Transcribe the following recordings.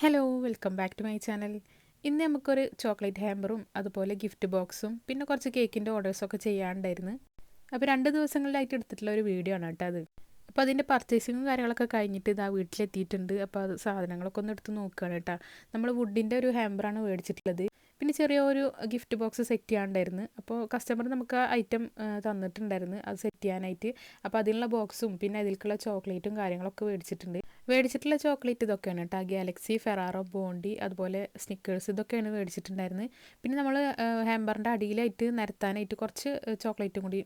Hello welcome back to my channel ഇന്ന് നമുക്കൊരു chocolate ഹാമ്പറും അതുപോലെ ഗിഫ്റ്റ് ബോക്സും പിന്നെ കുറച്ച് കേക്കിന്റെ ഓർഡേഴ്സൊക്കെ ചെയ്യാനുണ്ടായിരുന്നു. അപ്പോൾ രണ്ട് ദിവസങ്ങളിലായിട്ട് എടുത്തിട്ടുള്ള ഒരു വീഡിയോ ആണ് കേട്ടോ അത്. അപ്പോൾ അതിന്റെ പർച്ചേസിങ്ങും കാര്യങ്ങളൊക്കെ കഴിഞ്ഞിട്ട് ഇതാ വീട്ടിലെത്തിയിട്ടുണ്ട്. അപ്പോൾ അത് സാധനങ്ങളൊക്കെ ഒന്ന് എടുത്ത് നോക്കുകയാണ് കേട്ടോ. നമ്മൾ വുഡിന്റെ ഒരു ഹാമ്പറാണ് മേടിച്ചിട്ടുള്ളത്. പിന്നെ ചെറിയൊരു ഗിഫ്റ്റ് ബോക്സ് സെറ്റ് ചെയ്യാണ്ടായിരുന്നു അപ്പോൾ കസ്റ്റമർ നമുക്ക് ആ ഐറ്റം തന്നിട്ടുണ്ടായിരുന്നു. അത് സെറ്റ് ചെയ്യാനായിട്ട്. അപ്പോൾ അതിനുള്ള ബോക്സും പിന്നെ അതിലേക്കുള്ള ചോക്ലേറ്റും കാര്യങ്ങളൊക്കെ മേടിച്ചിട്ടുണ്ട്. മേടിച്ചിട്ടുള്ള ചോക്ലേറ്റ് ഇതൊക്കെയാണ് കേട്ടോ ഗാലക്സി ഫെറാറോ ബോണ്ടി അതുപോലെ സ്നിക്കേഴ്സ് ഇതൊക്കെയാണ് മേടിച്ചിട്ടുണ്ടായിരുന്നത് പിന്നെ നമ്മൾ ഹാമ്പറിന്റെ അടിയിലായിട്ട് നിരത്താനായിട്ട് കുറച്ച് ചോക്ലേറ്റും കൂടി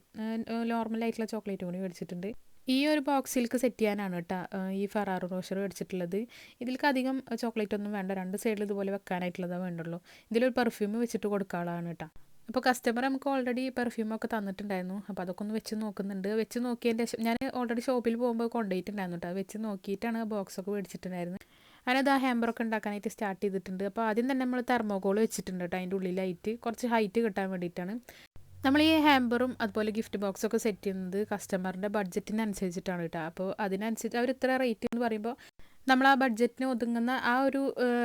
നോർമലായിട്ടുള്ള ചോക്ലേറ്റും കൂടി മേടിച്ചിട്ടുണ്ട്. ഈ ഒരു ബോക്സിൽക്ക് സെറ്റ് ചെയ്യാനാണ് കേട്ടോ ഈ ഫെറാറോ റോഷർ മേടിച്ചിട്ടുള്ളത്. ഇതിലേക്ക് അധികം ചോക്ലേറ്റ് ഒന്നും വേണ്ട. രണ്ട് സൈഡിൽ ഇതുപോലെ വെക്കാനായിട്ടുള്ളതാണ് വേണ്ടുള്ളൂ. ഇതിലൊരു പെർഫ്യൂം വെച്ചിട്ട് കൊടുക്കാനുള്ളതാണ് കേട്ടോ. അപ്പോൾ കസ്റ്റമർ നമുക്ക് ഓൾറെഡി പെർഫ്യൂമൊക്കെ തന്നിട്ടുണ്ടായിരുന്നു. അപ്പോൾ അതൊക്കെ ഒന്ന് വെച്ച് നോക്കുന്നുണ്ട്. വെച്ച് നോക്കിയതിന്റെ ഞാൻ ഓൾറെഡി ഷോപ്പിൽ പോകുമ്പോൾ കൊണ്ടുപോയിട്ടുണ്ടായിരുന്നു കേട്ടോ. വെച്ച് നോക്കിയിട്ടാണ് ബോക്സൊക്കെ മേടിച്ചിട്ടുണ്ടായിരുന്നത് അതിനത് ആ ഹാമ്പറൊക്കെ ഉണ്ടാക്കാനായിട്ട് സ്റ്റാർട്ട് ചെയ്തിട്ടുണ്ട്. അപ്പോൾ ആദ്യം തന്നെ നമ്മൾ തെർമോകോൾ വെച്ചിട്ടുണ്ട് കേട്ടോ അതിന്റെ ഉള്ളിലായിട്ട്. കുറച്ച് ഹൈറ്റ് കിട്ടാൻ വേണ്ടിയിട്ടാണ്. നമ്മൾ ഈ ഹാമ്പറും അതുപോലെ ഗിഫ്റ്റ് ബോക്സും ബോക്സൊക്കെ സെറ്റ് ചെയ്യുന്നത് കസ്റ്റമറിന്റെ ബഡ്ജറ്റിനനുസരിച്ചിട്ടാണ് കേട്ടോ. അപ്പോൾ അതിനനുസരിച്ച് അവർ ഇത്ര റേറ്റ് എന്ന് പറയുമ്പോൾ നമ്മൾ ആ ബഡ്ജറ്റിന് ഒതുങ്ങുന്ന ആ ഒരു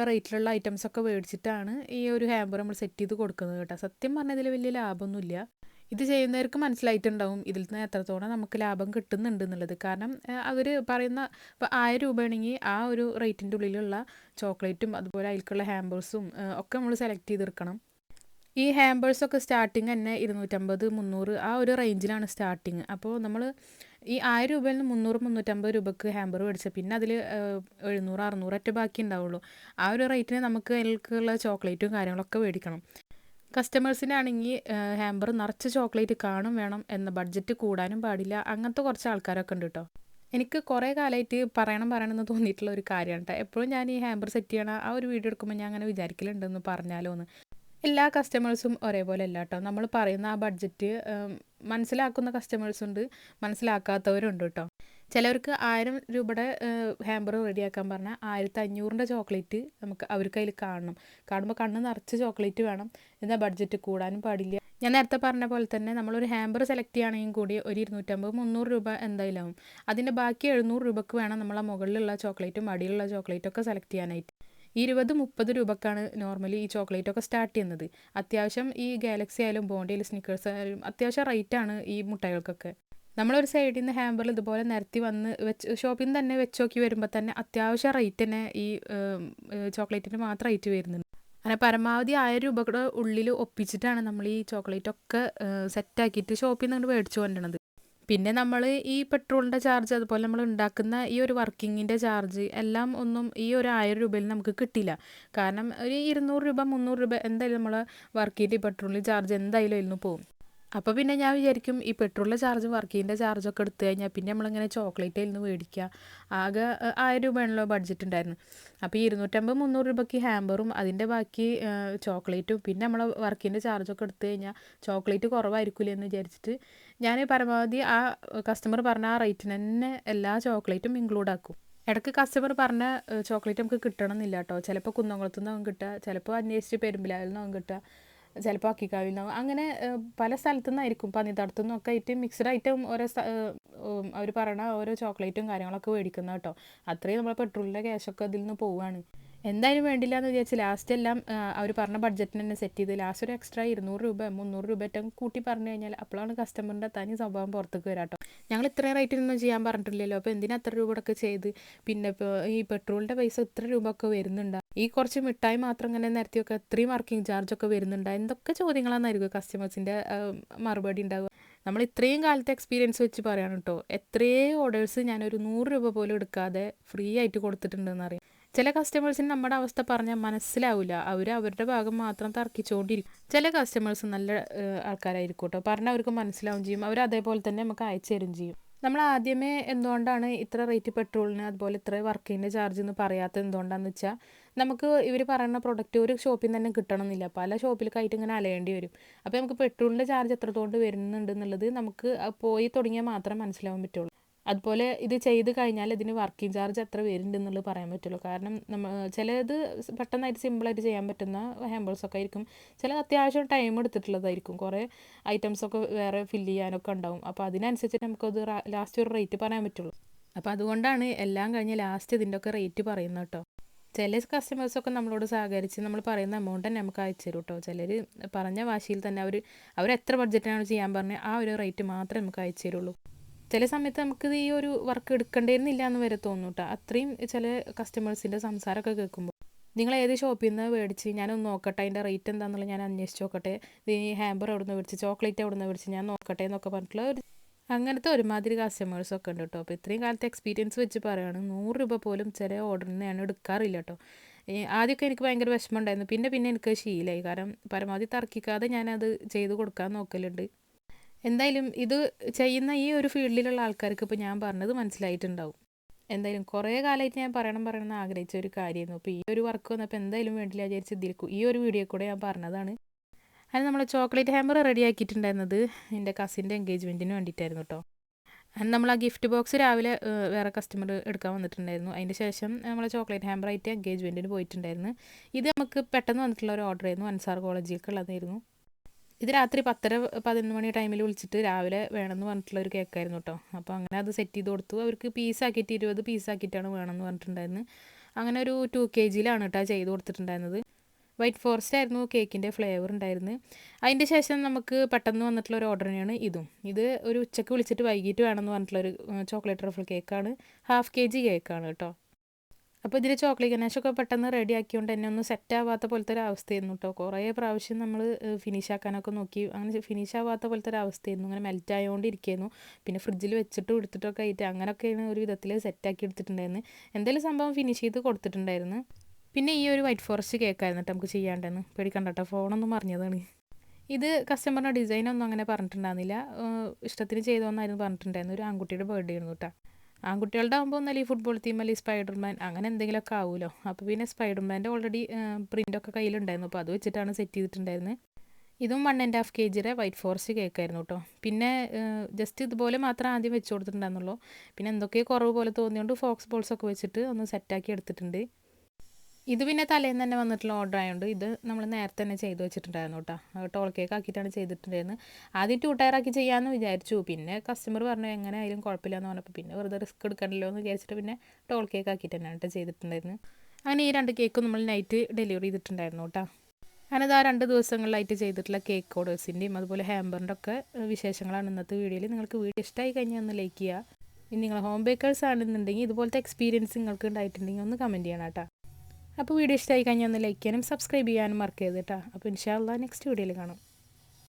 റേറ്റിലുള്ള ഐറ്റംസ് ഒക്കെ മേടിച്ചിട്ടാണ് ഈ ഒരു ഹാമ്പർ നമ്മൾ സെറ്റ് ചെയ്ത് കൊടുക്കുന്നത് കേട്ടോ. സത്യം പറഞ്ഞതിൽ വലിയ ലാഭമൊന്നുമില്ല. ഇത് ചെയ്യുന്നവർക്ക് മനസ്സിലായിട്ടുണ്ടാവും ഇതിൽ നിന്ന് എത്രത്തോളം നമുക്ക് ലാഭം കിട്ടുന്നുണ്ട് എന്നുള്ളത്. കാരണം അവർ പറയുന്ന ഇപ്പോൾ ആയിരം രൂപയാണെങ്കിൽ ആ ഒരു റേറ്റിന്റെ ഉള്ളിലുള്ള ചോക്ലേറ്റും അതുപോലെ അതിലേക്കുള്ള ഹാമ്പേഴ്സും ഒക്കെ നമ്മൾ സെലക്ട് ചെയ്തെടുക്കണം. ഈ ഹാമ്പേഴ്സൊക്കെ സ്റ്റാർട്ടിങ് തന്നെ ഇരുന്നൂറ്റമ്പത് മുന്നൂറ് ആ ഒരു റേഞ്ചിലാണ് സ്റ്റാർട്ടിങ്. അപ്പോൾ നമ്മൾ ഈ ആയിരം രൂപയിൽ നിന്ന് മുന്നൂറ് മുന്നൂറ്റമ്പത് രൂപക്ക് ഹാമ്പർ മേടിച്ചത് പിന്നെ അതിൽ എഴുന്നൂറ് അറുന്നൂറ് ഒറ്റ ബാക്കി ഉണ്ടാവുള്ളൂ. ആ ഒരു റേറ്റിന് നമുക്ക് അതിലേക്കുള്ള ചോക്ലേറ്റും കാര്യങ്ങളൊക്കെ മേടിക്കണം. കസ്റ്റമേഴ്സിനാണെങ്കിൽ ഹാമ്പർ നിറച്ച് ചോക്ലേറ്റ് കാണും വേണം എന്ന ബഡ്ജറ്റ് കൂടാനും പാടില്ല. അങ്ങനത്തെ കുറച്ച് ആൾക്കാരൊക്കെ ഉണ്ട് കേട്ടോ. എനിക്ക് കുറേ കാലമായിട്ട് പറയണം പറയണമെന്ന് തോന്നിയിട്ടുള്ള ഒരു കാര്യമാണ് കേട്ടോ. എപ്പോഴും ഞാൻ ഈ ഹാമ്പർ സെറ്റ് ചെയ്യണ ആ ഒരു വീഡിയോ എടുക്കുമ്പോൾ ഞാൻ അങ്ങനെ വിചാരിക്കലുണ്ടെന്ന് പറഞ്ഞാലോ എന്ന് എല്ലാ കസ്റ്റമേഴ്സും ഒരേപോലെ അല്ല കേട്ടോ നമ്മൾ പറയുന്ന ആ ബഡ്ജറ്റ് മനസ്സിലാക്കുന്ന കസ്റ്റമേഴ്സ് ഉണ്ട് മനസ്സിലാക്കാത്തവരുണ്ട് കേട്ടോ ചിലവർക്ക് ആയിരം രൂപയുടെ ഹാമ്പർ റെഡിയാക്കാൻ പറഞ്ഞാൽ ആയിരത്തി അഞ്ഞൂറിന്റെ ചോക്ലേറ്റ് നമുക്ക് അവർക്ക് അതിൽ കാണണം. കാണുമ്പോൾ കണ്ണ് നിറച്ച് ചോക്ലേറ്റ് വേണം. എന്നാൽ ബഡ്ജറ്റ് കൂടാനും പാടില്ല. ഞാൻ നേരത്തെ പറഞ്ഞ പോലെ തന്നെ നമ്മളൊരു ഹാമ്പർ സെലക്ട് ചെയ്യുകയാണെങ്കിൽ കൂടി ഒരു ഇരുന്നൂറ്റമ്പത് മുന്നൂറ് രൂപ എന്തായാലും ആവും. അതിന്റെ ബാക്കി എഴുന്നൂറ് രൂപക്ക് വേണം നമ്മളെ മുകളിലുള്ള ചോക്ലേറ്റും അടിയിലുള്ള ചോക്ലേറ്റും ഒക്കെ സെലക്ട് ചെയ്യാനായിട്ട്. ഇരുപത് മുപ്പത് രൂപക്കാണ് നോർമലി ഈ ചോക്ലേറ്റ് ഒക്കെ സ്റ്റാർട്ട് ചെയ്യുന്നത്. അത്യാവശ്യം ഈ ഗാലക്സി ആയാലും ബോണ്ടിയിൽ സ്നിക്കേഴ്സ് ആയാലും അത്യാവശ്യം റേറ്റാണ് ഈ മുട്ടകൾക്കൊക്കെ. നമ്മളൊരു സൈഡിൽ നിന്ന് ഹാമ്പറിൽ ഇതുപോലെ നിരത്തി വന്ന് വെച്ച് ഷോപ്പിൽ നിന്ന് തന്നെ വെച്ച് നോക്കി വരുമ്പോൾ തന്നെ അത്യാവശ്യം റേറ്റ് തന്നെ ഈ ചോക്ലേറ്റിന് മാത്രം റേറ്റ് വരുന്നുണ്ട്. അങ്ങനെ പരമാവധി ആയിരം രൂപയുടെ ഉള്ളിൽ ഒപ്പിച്ചിട്ടാണ് നമ്മൾ ഈ ചോക്ലേറ്റ് ഒക്കെ സെറ്റാക്കിയിട്ട് ഷോപ്പിൽ നിന്ന് മേടിച്ചു കൊണ്ടുവരണത് പിന്നെ നമ്മൾ ഈ പെട്രോളിന്റെ ചാർജ് അതുപോലെ നമ്മൾ ഉണ്ടാക്കുന്ന ഈ ഒരു വർക്കിങ്ങിന്റെ ചാർജ് എല്ലാം ഒന്നും ഈ ഒരു ആയിരം രൂപയിൽ നമുക്ക് കിട്ടില്ല. കാരണം ഒരു ഇരുന്നൂറ് രൂപ മുന്നൂറ് രൂപ എന്തായാലും നമ്മൾ വർക്കിന്റെ പെട്രോളിൽ ചാർജ് എന്തായാലും ഇരുന്ന് പോകും അപ്പോൾ പിന്നെ ഞാൻ വിചാരിക്കും ഈ പെട്രോളിന്റെ ചാർജും വർക്കിന്റെ ചാർജൊക്കെ എടുത്തു കഴിഞ്ഞാൽ പിന്നെ നമ്മളിങ്ങനെ ചോക്ലേറ്റ് ഇരുന്ന് മേടിക്കുക ആകെ ആയിരം രൂപയാണല്ലോ ബഡ്ജറ്റ് ഉണ്ടായിരുന്നു അപ്പോൾ ഈ ഇരുന്നൂറ്റമ്പത് മുന്നൂറ് രൂപയ്ക്ക് ഹാമ്പറും അതിന്റെ ബാക്കി ചോക്ലേറ്റും പിന്നെ നമ്മൾ വർക്കിന്റെ ചാർജൊക്കെ എടുത്തു കഴിഞ്ഞാൽ ചോക്ലേറ്റ് കുറവായിരിക്കില്ല എന്ന് വിചാരിച്ചിട്ട് ഞാൻ പരമാവധി ആ കസ്റ്റമർ പറഞ്ഞ ആ റേറ്റിന് തന്നെ എല്ലാ ചോക്ലേറ്റും ഇൻക്ലൂഡ് ആക്കും. ഇടയ്ക്ക് കസ്റ്റമർ പറഞ്ഞ ചോക്ലേറ്റ് നമുക്ക് കിട്ടണമെന്നില്ല കേട്ടോ ചിലപ്പോൾ കുന്നംകുളത്തു നിന്നാവും കിട്ടുക ചിലപ്പോൾ അന്വേഷിച്ച് പെരുമ്പിലാവിൽ നിന്നാവും കിട്ടുക ചിലപ്പോൾ അക്കിക്കാവിൽ നിന്നാവും അങ്ങനെ പല സ്ഥലത്തു നിന്നായിരിക്കും. പന്നിത്തടത്തു നിന്നൊക്കെ ആയിട്ട് മിക്സ്ഡ് ആയിട്ടും ഓരോ അവർ പറയണ ഓരോ ചോക്ലേറ്റും കാര്യങ്ങളൊക്കെ മേടിക്കുന്ന കേട്ടോ. അത്രയും നമ്മൾ പെട്രോളിന്റെ ക്യാഷൊക്കെ അതിൽ നിന്ന് പോവുകയാണ് എന്തായാലും വേണ്ടില്ല എന്ന് വിചാരിച്ച് ലാസ്റ്റ് എല്ലാം അവർ പറഞ്ഞ ബഡ്ജറ്റിന് തന്നെ സെറ്റ് ചെയ്ത് ലാസ്റ്റ് ഒരു എക്സ്ട്രാ ഇരുന്നൂറ് രൂപ മുന്നൂറ് രൂപ ഏറ്റവും കൂട്ടി പറഞ്ഞു കഴിഞ്ഞാൽ അപ്പോഴാണ് കസ്റ്റമറിന്റെ തനി സ്വഭാവം പുറത്തേക്ക് വരാട്ടോ ഞങ്ങൾ ഇത്രയും റേറ്റിനൊന്നും ചെയ്യാൻ പറഞ്ഞിട്ടില്ലല്ലോ. അപ്പോൾ എന്തിനാ അത്ര രൂപ ഒക്കെ ചെയ്ത്? പിന്നെ ഇപ്പോൾ ഈ പെട്രോളിന്റെ പൈസ ഇത്ര രൂപ ഒക്കെ വരുന്നുണ്ട്? ഈ കുറച്ച് മിഠായി മാത്രം ഇങ്ങനെ നിരത്തിയൊക്കെ ഇത്രയും വർക്കിംഗ് ചാർജ് ഒക്കെ വരുന്നുണ്ട്? എന്തൊക്കെ ചോദ്യങ്ങളാണെന്നായിരിക്കും കസ്റ്റമേഴ്സിന്റെ മറുപടി ഉണ്ടാവുക. നമ്മൾ ഇത്രയും കാലത്തെ എക്സ്പീരിയൻസ് വെച്ച് പറയാണ് കേട്ടോ എത്രയേ ഓർഡേഴ്സ് ഞാനൊരു നൂറ് രൂപ പോലും എടുക്കാതെ ഫ്രീ ആയിട്ട് കൊടുത്തിട്ടുണ്ടെന്ന് അറിയാം. ചില കസ്റ്റമേഴ്സിന് നമ്മുടെ അവസ്ഥ പറഞ്ഞാൽ മനസ്സിലാവില്ല അവർ അവരുടെ ഭാഗം മാത്രം തർക്കിച്ചുകൊണ്ടിരിക്കും ചില കസ്റ്റമേഴ്സ് നല്ല ആൾക്കാരായിരിക്കും കേട്ടോ പറഞ്ഞാൽ അവർക്ക് മനസ്സിലാവും ചെയ്യും. അവർ അതേപോലെ തന്നെ നമുക്ക് അയച്ചു തരും ചെയ്യും. നമ്മൾ ആദ്യമേ എന്തുകൊണ്ടാണ് ഇത്ര റേറ്റ് പെട്രോളിന് അതുപോലെ ഇത്ര വർക്കിന്റെ ചാർജ് എന്ന് പറയാത്തത് എന്തുകൊണ്ടാണെന്ന് വെച്ചാൽ നമുക്ക് ഇവർ പറയുന്ന പ്രൊഡക്റ്റ് ഒരു ഷോപ്പിൽ നിന്ന് തന്നെ കിട്ടണമെന്നില്ല. പല ഷോപ്പിലേക്കായിട്ട് ഇങ്ങനെ അലയേണ്ടി വരും. അപ്പോൾ നമുക്ക് പെട്രോളിന്റെ ചാർജ് എത്രത്തോണ്ട് വരുന്നുണ്ട് എന്നുള്ളത് നമുക്ക് പോയി തുടങ്ങിയാൽ മാത്രമേ മനസ്സിലാവാൻ പറ്റുള്ളൂ. അതുപോലെ ഇത് ചെയ്ത് കഴിഞ്ഞാൽ ഇതിന് വർക്കിംഗ് ചാർജ് എത്ര വരുന്നുണ്ട് എന്നുള്ളത് പറയാൻ പറ്റുള്ളൂ. കാരണം നമ്മൾ ചിലത് പെട്ടെന്നായിട്ട് സിമ്പിളായിട്ട് ചെയ്യാൻ പറ്റുന്ന ഹാമ്പിൾസൊക്കെ ആയിരിക്കും. ചിലത് അത്യാവശ്യം ടൈം എടുത്തിട്ടുള്ളതായിരിക്കും. കുറേ ഐറ്റംസ് ഒക്കെ വേറെ ഫില്ല് ചെയ്യാനൊക്കെ ഉണ്ടാവും. അപ്പോൾ അതിനനുസരിച്ച് നമുക്കത് ലാസ്റ്റ് ഒരു റേറ്റ് പറയാൻ പറ്റുള്ളൂ. അപ്പോൾ അതുകൊണ്ടാണ് എല്ലാം കഴിഞ്ഞ് ലാസ്റ്റ് ഇതിന്റെ ഒക്കെ റേറ്റ് പറയുന്നത് കേട്ടോ. ചില കസ്റ്റമേഴ്സൊക്കെ നമ്മളോട് സഹകരിച്ച് നമ്മൾ പറയുന്ന എമൗണ്ട് തന്നെ നമുക്ക് അയച്ചു തരും കേട്ടോ. ചിലർ പറഞ്ഞ വാശിയിൽ തന്നെ അവർ അവർ എത്ര ബഡ്ജറ്റാണ് ചെയ്യാൻ പറഞ്ഞത് ആ ഒരു റേറ്റ് മാത്രമേ നമുക്ക് അയച്ചു തരുള്ളൂ. ചില സമയത്ത് നമുക്കിത് ഈ ഒരു വർക്ക് എടുക്കേണ്ടിയിരുന്നില്ല എന്ന് വരെ തോന്നും കേട്ടോ അത്രയും ചില കസ്റ്റമേഴ്സിന്റെ സംസാരമൊക്കെ കേൾക്കുമ്പോൾ നിങ്ങൾ ഏത് ഷോപ്പിൽ നിന്ന് മേടിച്ച്? ഞാനൊന്ന് നോക്കട്ടെ അതിന്റെ റേറ്റ് എന്താണെന്നുള്ളത് ഞാൻ അന്വേഷിച്ച് നോക്കട്ടെ. ഈ ഹാമ്പർ എവിടെ നിന്ന് മേടിച്ച്? ചോക്ലേറ്റ് എവിടെ നിന്ന് മേടിച്ച്? ഞാൻ നോക്കട്ടെ എന്നൊക്കെ പറഞ്ഞിട്ടുള്ള ഒരു അങ്ങനത്തെ ഒരുമാതിരി കസ്റ്റമേഴ്സൊക്കെ ഉണ്ട് കേട്ടോ അപ്പോൾ ഇത്രയും കാലത്തെ എക്സ്പീരിയൻസ് വെച്ച് പറയുകയാണ് നൂറ് രൂപ പോലും ചില ഓർഡറിൽ നിന്ന് ഞാൻ എടുക്കാറില്ല കേട്ടോ ആദ്യമൊക്കെ എനിക്ക് ഭയങ്കര വിഷമം ഉണ്ടായിരുന്നു. പിന്നെ പിന്നെ എനിക്ക് ശീലമായി കാരണം പരമാവധി തർക്കിക്കാതെ ഞാനത് ചെയ്ത് കൊടുക്കാൻ നോക്കലുണ്ട്. എന്തായാലും ഇത് ചെയ്യുന്ന ഈ ഒരു ഫീൽഡിലുള്ള ആൾക്കാർക്ക് ഇപ്പോൾ ഞാൻ പറഞ്ഞത് മനസ്സിലായിട്ടുണ്ടാവും. എന്തായാലും കുറേ കാലമായിട്ട് ഞാൻ പറയണം പറയണം എന്ന് ആഗ്രഹിച്ച ഒരു കാര്യമായിരുന്നു. അപ്പോൾ ഈ ഒരു വർക്ക് വന്നപ്പോൾ എന്തായാലും വേണ്ടില്ല വിചാരിച്ച് ഇതിൽ ഈ ഒരു വീഡിയോ കൂടെ ഞാൻ പറഞ്ഞതാണ്. അത് നമ്മൾ ചോക്ലേറ്റ് ഹാമ്പർ റെഡി ആക്കിയിട്ടുണ്ടായിരുന്നത് എന്റെ കസിന്റെ എൻഗേജ്മെന്റിന് വേണ്ടിയിട്ടായിരുന്നു കേട്ടോ അത് നമ്മൾ ആ ഗിഫ്റ്റ് ബോക്സ് രാവിലെ വേറെ കസ്റ്റമർ എടുക്കാൻ വന്നിട്ടുണ്ടായിരുന്നു. അതിന്റെ ശേഷം നമ്മൾ ചോക്ലേറ്റ് ഹാമ്പർ ആയിട്ട് എൻഗേജ്മെന്റിന് പോയിട്ടുണ്ടായിരുന്നു. ഇത് നമുക്ക് പെട്ടെന്ന് വന്നിട്ടുള്ള ഒരു ഓർഡർ ആയിരുന്നു. അൻസാർ കോളേജിലേക്കുള്ളതായിരുന്നു ഇത് രാത്രി പത്തര പതിനൊന്ന് മണി ടൈമിൽ വിളിച്ചിട്ട് രാവിലെ വേണമെന്ന് പറഞ്ഞിട്ടുള്ള ഒരു കേക്കായിരുന്നു കേട്ടോ അപ്പോൾ അങ്ങനെ അത് സെറ്റ് ചെയ്ത് കൊടുത്തു. അവർക്ക് പീസാക്കിയിട്ട് ഇരുപത് പീസാക്കിയിട്ടാണ് വേണമെന്ന് പറഞ്ഞിട്ടുണ്ടായിരുന്നു. അങ്ങനെ ഒരു ടു കെ ജിയിലാണ് കേട്ടോ ചെയ്ത് കൊടുത്തിട്ടുണ്ടായിരുന്നത്. വൈറ്റ് ഫോറസ്റ്റ് ആയിരുന്നു കേക്കിന്റെ ഫ്ലേവർ ഉണ്ടായിരുന്നത് അതിന്റെ ശേഷം നമുക്ക് പെട്ടെന്ന് വന്നിട്ടുള്ള ഒരു ഓർഡർ തന്നെയാണ് ഇതും. ഇത് ഒരു ഉച്ചയ്ക്ക് വിളിച്ചിട്ട് വൈകിട്ട് വേണമെന്ന് പറഞ്ഞിട്ടുള്ളൊരു ചോക്ലേറ്റ് റഫിൾ കേക്കാണ് ഹാഫ് കെ ജി കേക്കാണ് കേട്ടോ അപ്പോൾ ഇതിൽ ചോക്ലേറ്റ് ഗണേഷൊക്കെ പെട്ടെന്ന് റെഡി ആക്കിയോണ്ട് എന്നെ ഒന്ന് സെറ്റ് ആവാത്ത പോലത്തെ ഒരു അവസ്ഥയായിരുന്നു കേട്ടോ കുറേ പ്രാവശ്യം നമ്മൾ ഫിനിഷ് ആക്കാനൊക്കെ നോക്കി. അങ്ങനെ ഫിനിഷ് ആവാത്ത പോലത്തെ ഒരു അവസ്ഥയായിരുന്നു അങ്ങനെ മെൽറ്റ് ആയതുകൊണ്ടിരിക്കുന്നു പിന്നെ ഫ്രിഡ്ജിൽ വെച്ചിട്ട് എടുത്തിട്ടൊക്കെ ആയിട്ട് അങ്ങനെയൊക്കെയാണ് ഒരു വിധത്തിൽ സെറ്റാക്കി എടുത്തിട്ടുണ്ടായിരുന്നു. എന്തെങ്കിലും സംഭവം ഫിനിഷ് ചെയ്ത് കൊടുത്തിട്ടുണ്ടായിരുന്നു. പിന്നെ ഈ ഒരു വൈറ്റ് ഫോറസ്റ്റ് കേക്കായിരുന്നു കേട്ടോ നമുക്ക് ചെയ്യാണ്ടെന്ന്. പേടിക്കണ്ട കേട്ടോ ഫോണൊന്നും മറിഞ്ഞതാണ്. ഇത് കസ്റ്റമറിന്റെ ഡിസൈനൊന്നും അങ്ങനെ പറഞ്ഞിട്ടുണ്ടായിരുന്നില്ല. ഇഷ്ടത്തിന് ചെയ്തോന്നായിരുന്നു പറഞ്ഞിട്ടുണ്ടായിരുന്നു. ഒരു ആൺകുട്ടിയുടെ ബർത്ത്ഡേ ആയിരുന്നു കേട്ടോ ആൺകുട്ടികളുടെ ആകുമ്പോൾ ഒന്നല്ല ഈ ഫുട്ബോൾ തീം അല്ലെങ്കിൽ സ്പൈഡർമാൻ അങ്ങനെ എന്തെങ്കിലുമൊക്കെ ആവുമല്ലോ അപ്പോൾ പിന്നെ സ്പൈഡർമാന്റെ ഓൾറെഡി പ്രിന്റൊക്കെ കയ്യിലുണ്ടായിരുന്നു. അപ്പോൾ അത് വെച്ചിട്ടാണ് സെറ്റ് ചെയ്തിട്ടുണ്ടായിരുന്നത് ഇതും വൺ ആൻഡ് ഹാഫ് കെ ജിയുടെ വൈറ്റ് ഫോറസ്റ്റ് കേക്കായിരുന്നു കേട്ടോ പിന്നെ ജസ്റ്റ് ഇതുപോലെ മാത്രം ആദ്യം വെച്ച് കൊടുത്തിട്ടുണ്ടായിരുന്നുള്ളൂ. പിന്നെ എന്തൊക്കെയോ കുറവ് പോലെ തോന്നിയോണ്ട് ഫോക്സ് ബോൾസൊക്കെ വെച്ചിട്ട് ഒന്ന് സെറ്റാക്കി എടുത്തിട്ടുണ്ട്. ഇത് പിന്നെ തലേന്ന് തന്നെ വന്നിട്ടുള്ള ഓർഡർ ആയതുകൊണ്ട് ഇത് നമ്മൾ നേരത്തെ തന്നെ ചെയ്ത് വെച്ചിട്ടുണ്ടായിരുന്നു കേട്ടോ ടോൾ കേക്ക് ആക്കിയിട്ടാണ് ചെയ്തിട്ടുണ്ടായിരുന്നത് ആദ്യം ടു ആക്കി ചെയ്യാമെന്ന് വിചാരിച്ചു. പിന്നെ കസ്റ്റമർ പറഞ്ഞു എങ്ങനെ ആയാലും കുഴപ്പമില്ല എന്ന് പറഞ്ഞപ്പോൾ പിന്നെ വെറുതെ റിസ്ക് എടുക്കണ്ടല്ലോ എന്ന് വിചാരിച്ചിട്ട് പിന്നെ ടോൾ കേക്ക് ആക്കിയിട്ട് തന്നെയാണ് കേട്ടോ ചെയ്തിട്ടുണ്ടായിരുന്നത് അങ്ങനെ ഈ രണ്ട് കേക്കും നമ്മൾ നൈറ്റ് ഡെലിവറി ചെയ്തിട്ടുണ്ടായിരുന്നു കേട്ടോ അങ്ങനെ ആ രണ്ട് ദിവസങ്ങളിലായിട്ട് ചെയ്തിട്ടുള്ള കേക്ക് ഓർഡേഴ്സിന്റെയും അതുപോലെ ഹാമ്പറിന്റെ ഒക്കെ വിശേഷങ്ങളാണ് ഇന്നത്തെ വീഡിയോയിൽ നിങ്ങൾക്ക് വീഡിയോ ഇഷ്ടമായി കഴിഞ്ഞാൽ ഒന്ന് ലൈക്ക് ചെയ്യുക ഇനി നിങ്ങൾ ഹോം ബേക്കേഴ്സ് ആണെന്നുണ്ടെങ്കിൽ ഇതുപോലത്തെ എക്സ്പീരിയൻസ് നിങ്ങൾക്ക് ഉണ്ടായിട്ടുണ്ടെങ്കിൽ ഒന്ന് കമന്റ് ചെയ്യണം കേട്ടോ അപ്പോൾ വീഡിയോ ഇഷ്ടമായി കഴിഞ്ഞാൽ ഒന്ന് ലൈക്ക് ചെയ്യാനും സബ്സ്ക്രൈബ് ചെയ്യാനും മറക്കരുത് കേട്ടോ. അപ്പോൾ ഇൻഷാല്ല നെക്സ്റ്റ് വീഡിയോയിൽ കാണാം.